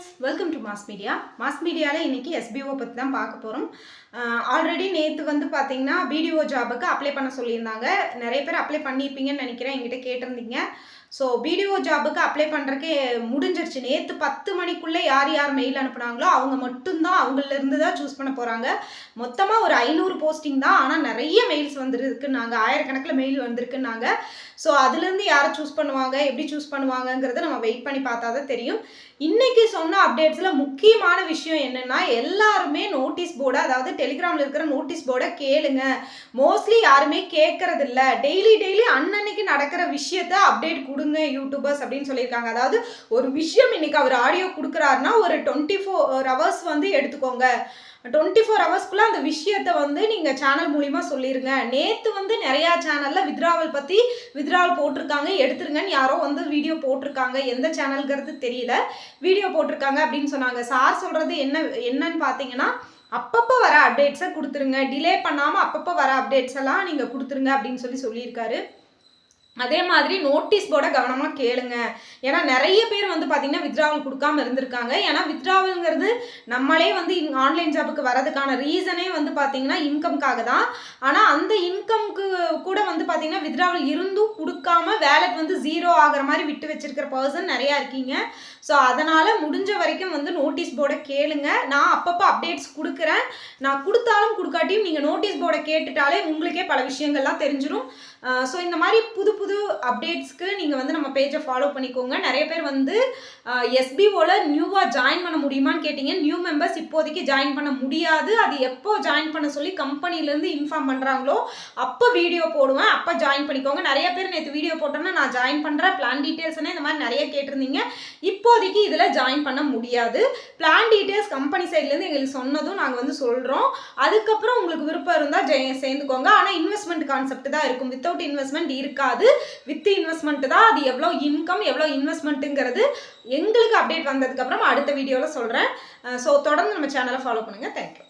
Friends welcome to Mass Media Mass மீடியாவில் இன்றைக்கி SPO பற்றி தான் பார்க்க போகிறோம் ஆல்ரெடி நேற்று வந்து பார்த்தீங்கன்னா பிடிஓ ஜாபுக்கு அப்ளை பண்ண சொல்லியிருந்தாங்க. நிறைய பேர் அப்ளை பண்ணியிருப்பீங்கன்னு நினைக்கிறேன். எங்கிட்ட கேட்டிருந்தீங்க. ஸோ பிடிஓ ஜாபுக்கு அப்ளை பண்ணுறக்கே முடிஞ்சிருச்சு. நேற்று பத்து மணிக்குள்ளே யார் யார் மெயில் அனுப்புனாங்களோ அவங்க மட்டும்தான் அவங்களிருந்து தான் சூஸ் பண்ண போகிறாங்க மொத்தமாக ஒரு ஐநூறு போஸ்டிங் தான். ஆனால் நிறைய மெயில்ஸ் வந்துருக்குன்னாங்க ஆயிரக்கணக்கில் மெயில் வந்திருக்குன்னாங்க ஸோ அதுலேருந்து யாரை சூஸ் பண்ணுவாங்க எப்படி சூஸ் பண்ணுவாங்கங்கிறத நம்ம வெயிட் பண்ணி பார்த்தா தான் தெரியும். இன்றைக்கி சொன்ன அப்டேட்ஸில் முக்கியமான விஷயம் என்னென்னா எல்லாருமே நோட்டீஸ் போர்டை அதாவது டெலிகிராமில் இருக்கிற நோட்டீஸ் போர்டை கேளுங்க. மோஸ்ட்லி யாருமே கேட்கறதில்ல டெய்லி டெய்லி அன்னன்னைக்கு நடக்கிற விஷயத்த அப்டேட் கொடுங்க யூடியூபர்ஸ் அப்படின்னு சொல்லியிருக்காங்க. அதாவது ஒரு விஷயம் இன்னைக்கு அவர் ஆடியோ கொடுக்குறாருன்னா ஒரு டுவெண்ட்டி ஃபோர் ஹவர்ஸ் வந்து எடுத்துக்கோங்க. டுவெண்ட்டி ஃபோர் ஹவர்ஸ்க்குள்ளே அந்த விஷயத்த வந்து நீங்கள் சேனல் மூலிமா சொல்லிடுங்க நேற்று வந்து நிறையா சேனலில் வித்ராவல் பற்றி வித்ராவல் போட்டிருக்காங்க. எடுத்துருங்கன்னு யாரோ வந்து வீடியோ போட்டிருக்காங்க. எந்த சேனல்ங்கிறது தெரியல. வீடியோ போட்டிருக்காங்க அப்படின்னு சொன்னாங்க. சார் சொல்கிறது என்ன என்னன்னு பார்த்தீங்கன்னா அப்பப்போ வர அப்டேட்ஸை கொடுத்துருங்க. டிலே பண்ணாமல் அப்பப்போ வர அப்டேட்ஸ் எல்லாம் நீங்கள் கொடுத்துருங்க அப்படின்னு சொல்லி சொல்லியிருக்காரு. அதே மாதிரி நோட்டீஸ் போர்டை கவனமாக கேளுங்க. ஏன்னா நிறைய பேர் வந்து பார்த்திங்கன்னா வித்ராவல் கொடுக்காம இருந்திருக்காங்க. ஏன்னா வித்ராவல்ங்கிறது நம்மளே வந்து ஆன்லைன் ஜாபுக்கு வரதுக்கான ரீசனே வந்து பார்த்திங்கன்னா இன்கம்காக தான். ஆனால் அந்த இன்கம்க்கு கூட வந்து பார்த்தீங்கன்னா வித்ராவல் இருந்தும் கொடுக்காம வேலைக்கு வந்து ஜீரோ ஆகிற மாதிரி விட்டு வச்சிருக்கிற பர்சன் நிறையா இருக்கீங்க. ஸோ அதனால் முடிஞ்ச வரைக்கும் வந்து நோட்டீஸ் போர்டை கேளுங்க. நான் அப்பப்போ அப்டேட்ஸ் கொடுக்குறேன். நான் கொடுத்தாலும் கொடுக்காட்டியும் நீங்கள் நோட்டீஸ் போர்டை கேட்டுட்டாலே உங்களுக்கே பல விஷயங்கள்லாம் தெரிஞ்சிடும் ஸோ இந்த மாதிரி புது புது அப்டேட்ஸ்க்கு நீங்கள் வந்து நம்ம பேஜை ஃபாலோ பண்ணிக்கோங்க. நிறைய பேர் வந்து எஸ்பிஓவில் நியூவாக ஜாயின் பண்ண முடியுமான்னு கேட்டிங்க. நியூ மெம்பர்ஸ் இப்போதைக்கு ஜாயின் பண்ண முடியாது. அது எப்போ ஜாயின் பண்ண சொல்லி கம்பெனிலேருந்து இன்ஃபார்ம் பண்ணுறாங்களோ அப்போ வீடியோ போடுவேன். அப்போ ஜாயின் பண்ணிக்கோங்க. நிறைய பேர் நேற்று வீடியோ போட்டோன்னா நான் ஜாயின் பண்ணுறேன் பிளான் டீட்டெயில்ஸ்னு இந்த மாதிரி நிறைய கேட்டிருந்தீங்க. இப்போதைக்கு இதில் ஜாயின் பண்ண முடியாது. பிளான் டீட்டெயில்ஸ் கம்பெனி சைட்லேருந்து எங்களுக்கு சொன்னதும் நாங்கள் வந்து சொல்கிறோம் அதுக்கப்புறம் உங்களுக்கு விருப்பம் இருந்தால் சேர்ந்துக்கோங்க. ஆனால் இன்வெஸ்ட்மெண்ட் கான்செப்ட் தான் இருக்கும். வித்தவுட் இன்வெஸ்ட்மெண்ட் இருக்காது. வித் இன்வெஸ்ட்மெண்ட் தான் அது எவ்வளோ இன்கம் எவ்வளோ இன்வெஸ்ட்மெண்ட்டுங்கிறது எங்களுக்கு அப்டேட் வந்ததுக்கப்புறம் அடுத்த வீடியோவில் சொல்கிறேன் ஸோ தொடர்ந்து நம்ம சேனலை ஃபாலோ பண்ணுங்கள் தேங்க்யூ